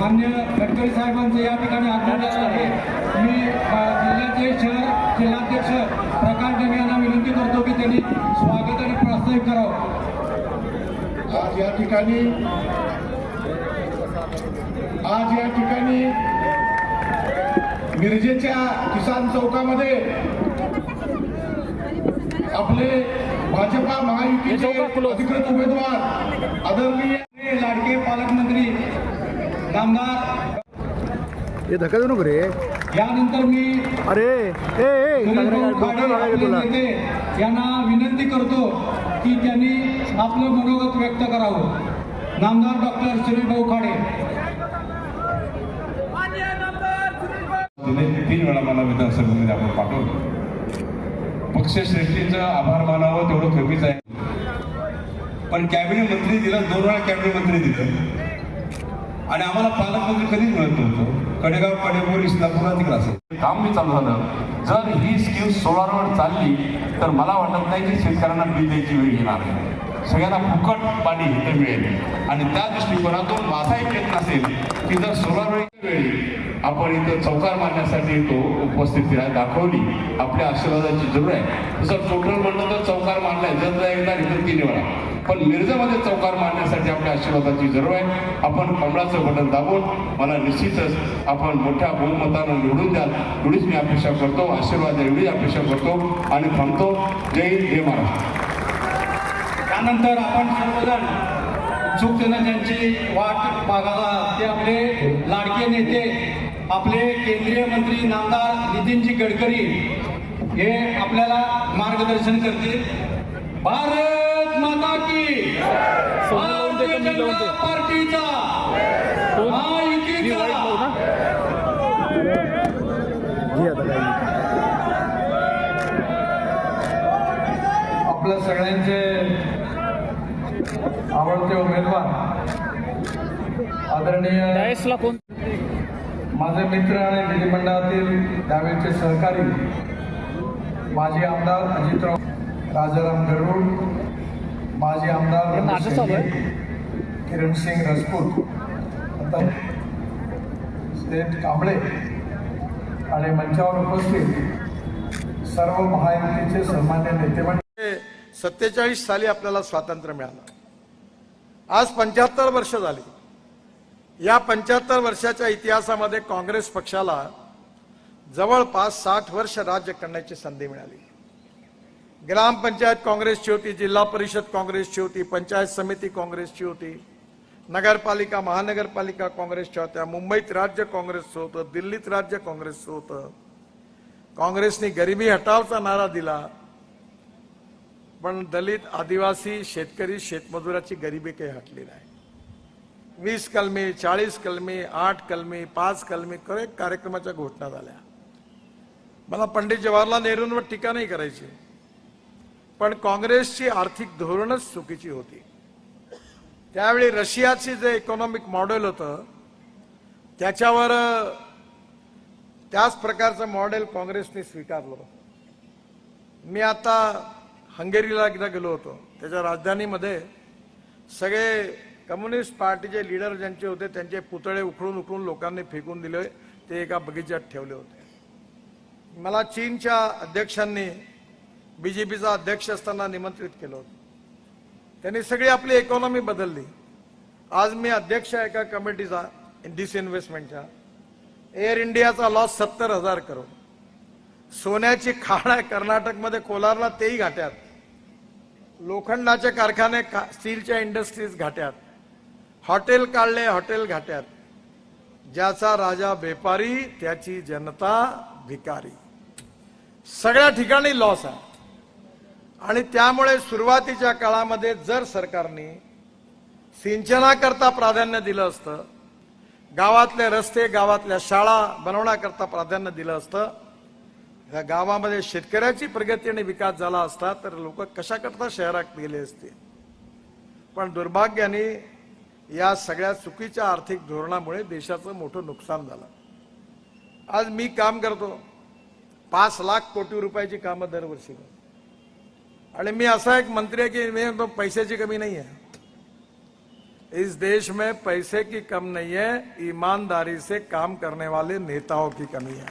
मान्य गडकरी साहेबांचं या ठिकाणी आगमन झालं आहे. मी जिल्ह्याचे शहर जिल्हाध्यक्ष प्रकाश डेंगे यांना विनंती करतो की त्यांनी स्वागत आणि प्रास्ताविक करावं. आज या ठिकाणी आज या ठिकाणी मिरजेच्या किसान चौकामध्ये आपले भाजपा महायुतीचे अधिकृत उमेदवार आदरणीय लाडके पालकमंत्री नामदार हे धक्का देऊ नको रे. यानंतर मी अरे ए यांना विनंती करतो की त्यांनी आपलं मनोगत व्यक्त करावं. नामदार डॉक्टर सुनील भाऊ खाडे. तिने तीन वेळा मला विधानसभेमध्ये आपण पाठवलं. पक्षश्रेष्ठींचं आभार मानावं तेवढं कमीच आहे. पण कॅबिनेट मंत्री दिलं दोन वेळा कॅबिनेट मंत्री दिलं. आणि आम्हाला पालकमंत्री कधीच मिळत नव्हतं. कडेगाव कडेपूर इस्लापूर तिकडे असेल. काम बी चालू झालं. जर ही स्कीम सोलारवर चालली तर मला वाटत नाही की शेतकऱ्यांना बिल द्यायची वेळ येणार आहे. सगळ्यांना फुकट पाणी इथं मिळेल. आणि त्या दृष्टिकोनातून माझा एक प्रयत्न असेल की जर सोलार वेळी आपण इथं चौकार मारण्यासाठी तो उपस्थिती आहे दाखवली. आपल्या आशीर्वादाची जरूर आहे. तसं टोटल म्हणलं तर चौकार मारलाय. जर एकदा इथं तीन वेळा. पण मिरजामध्ये चौकार मारण्यासाठी आपल्या आशीर्वादाची जरूर आहे. आपण कमळाचं बटन दाबून मला निश्चितच आपण मोठ्या बहुमतानं निवडून द्याल. एवढीच मी अपेक्षा करतो आशीर्वाद एवढीच अपेक्षा करतो आणि थांबतो जय हिंद जय महाराष्ट्र. त्यानंतर आपण सर्वजण चूकतेनं ज्यांची वाट बघायला ते आपले लाडके नेते आपले केंद्रीय मंत्री नामदार नितीनजी गडकरी हे आपल्याला मार्गदर्शन करतील. भारत! माता की. भारतीय जनता पार्टीचा. महायुतीचा आपल्या सगळ्यांचे आवडते उमेदवार आदरणीय कोण? माझे मित्र आणि विधिमंडळातील त्यावेळचे सहकारी माजी आमदार अजितराव राजाराम गरुड माजी आमदार. किरण सिंग राजपूत आता स्टेट कांबळे आणि मंचावर उपस्थित सर्व महायुतीचे सन्मान्य नेते सत्तेचाळीस साली आपल्याला स्वातंत्र्य मिळालं. आज पंच्याहत्तर वर्ष झाली. या पंच्याहत्तर वर्षाच्या इतिहासामध्ये काँग्रेस पक्षाला जवळपास साठ वर्ष राज्य करण्याची संधी मिळाली. ग्रामपंचायत काँग्रेसची होती जिल्हा परिषद काँग्रेसची होती पंचायत समिती काँग्रेसची होती नगरपालिका महानगरपालिका काँग्रेसच्या होत्या मुंबईत राज्य काँग्रेसचं होतं दिल्लीत राज्य काँग्रेसचं होतं. काँग्रेसने गरिबी हटावचा नारा दिला पण दलित आदिवासी शेतकरी शेतमजुराची गरिबी काही हटली नाही. वीस कलमी चाळीस कलमी आठ कलमी पाच कलमी करे कार्यक्रमाच्या घोषणा झाल्या. मला पंडित जवाहरलाल नेहरूंवर टीका नाही करायची. पण काँग्रेसची आर्थिक धोरणच चुकीची होती. त्यावेळी रशियाचे जे इकॉनॉमिक मॉडेल होतं त्याच्यावर त्याच प्रकारचं मॉडेल काँग्रेसने स्वीकारलं मी आता हंगेरीला एकदा गेलो होतो. त्याच्या राजधानीमध्ये सगळे कम्युनिस्ट पार्टीचे लीडर ज्यांचे होते त्यांचे पुतळे उखळून उखळून लोकांनी फेकून दिले ते एका बगीच्यात ठेवले होते. मला चीनच्या अध्यक्षांनी बीजेपीचा अध्यक्ष असताना निमंत्रित केलं होतं. त्यांनी सगळी आपली इकॉनॉमी बदलली. आज मी अध्यक्ष आहे एका कमिटीचा डिसइन्व्हेस्टमेंटच्या एअर इंडियाचा लॉस सत्तर हजार करोड. सोन्याची खाण आहे कर्नाटकमध्ये कोलारला तेही घाट्यात. लोखंडाचे कारखाने का- स्टीलच्या इंडस्ट्रीज घाट्यात. हॉटेल काढले हॉटेल घाट्यात. ज्याचा राजा व्यापारी त्याची जनता भिकारी. सगळ्या ठिकाणी लॉस आहे. आणि त्यामुळे सुरुवातीच्या काळामध्ये जर सरकारने सिंचनाकरता प्राधान्य दिलं असतं गावातले रस्ते गावातल्या शाळा बनवण्याकरता प्राधान्य दिलं असतं या गावामध्ये शेतकऱ्याची प्रगती आणि विकास झाला असता तर लोक कशाकरता शहरात गेले असते? पण दुर्भाग्याने या सगळ्या चुकीच्या आर्थिक धोरणामुळे देशाचं मोठं नुकसान झालं. आज मी काम करतो. पाच लाख कोटी रुपयाची कामं दरवर्षी करतो. आणि मी असा एक मंत्री आहे की मी पैशाची कमी नाही आहे इस देश में पैसे की कम नहीं है ईमानदारी से काम करने वाले नेताओं की कमी है।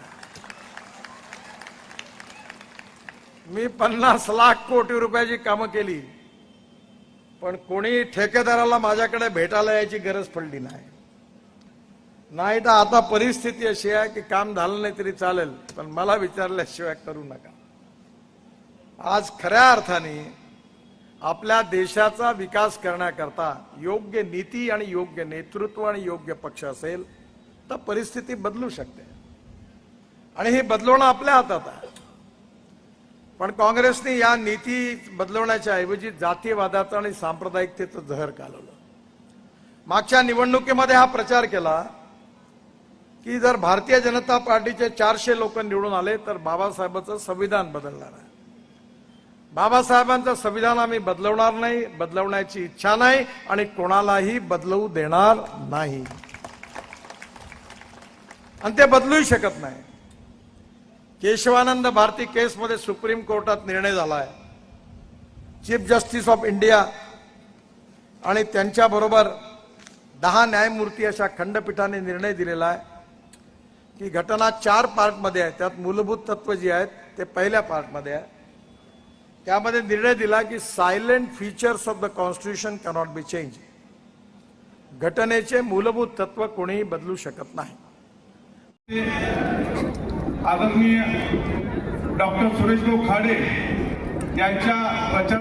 मी पन्नास लाख कोटी रुपयाची कामं केली पण कोणी ठेकेदाराला माझ्याकडे भेटायला यायची गरज पडली नाही। नाही तर आता परिस्थिती अशी आहे की काम झालं नाही तरी चालेल पण मला विचारल्याशिवाय करू नका। आज खऱ्या अर्थाने आपल्या देशाचा विकास करण्याकरता योग्य नीती आणि योग्य नेतृत्व आणि योग्य पक्ष असेल तर परिस्थिती बदलू शकते. आणि हे बदलवणं आपल्या हातात आहे. पण काँग्रेसने या नीती बदलवण्याच्या ऐवजी जातीयवादाचं आणि सांप्रदायिकतेचं जहर कालवलं. मागच्या निवडणुकीमध्ये हा प्रचार केला की जर भारतीय जनता पार्टीचे चारशे लोक निवडून आले तर बाबासाहेबांचं संविधान बदलणार आहे. बाबासाहेबांचं संविधान आम्ही बदलवणार नाही बदलवण्याची इच्छा नाही आणि कोणालाही बदलवू देणार नाही. आणि ते बदलूही शकत नाही. केशवानंद भारती केसमध्ये सुप्रीम कोर्टात निर्णय झालाय. चीफ जस्टिस ऑफ इंडिया आणि त्यांच्याबरोबर दहा न्यायमूर्ती अशा खंडपीठाने निर्णय दिलेला आहे की घटना चार पार्टमध्ये आहे. त्यात मूलभूत तत्व जी आहेत ते पहिल्या पार्टमध्ये आहे. त्यामध्ये निर्णय दिला की salient features of the constitution cannot be change घटनेचे मूलभूत तत्व कोणीही बदलू शकत नाही. आदरणीय डॉक्टर सुरेश भाऊ खाडे यांच्या प्रचार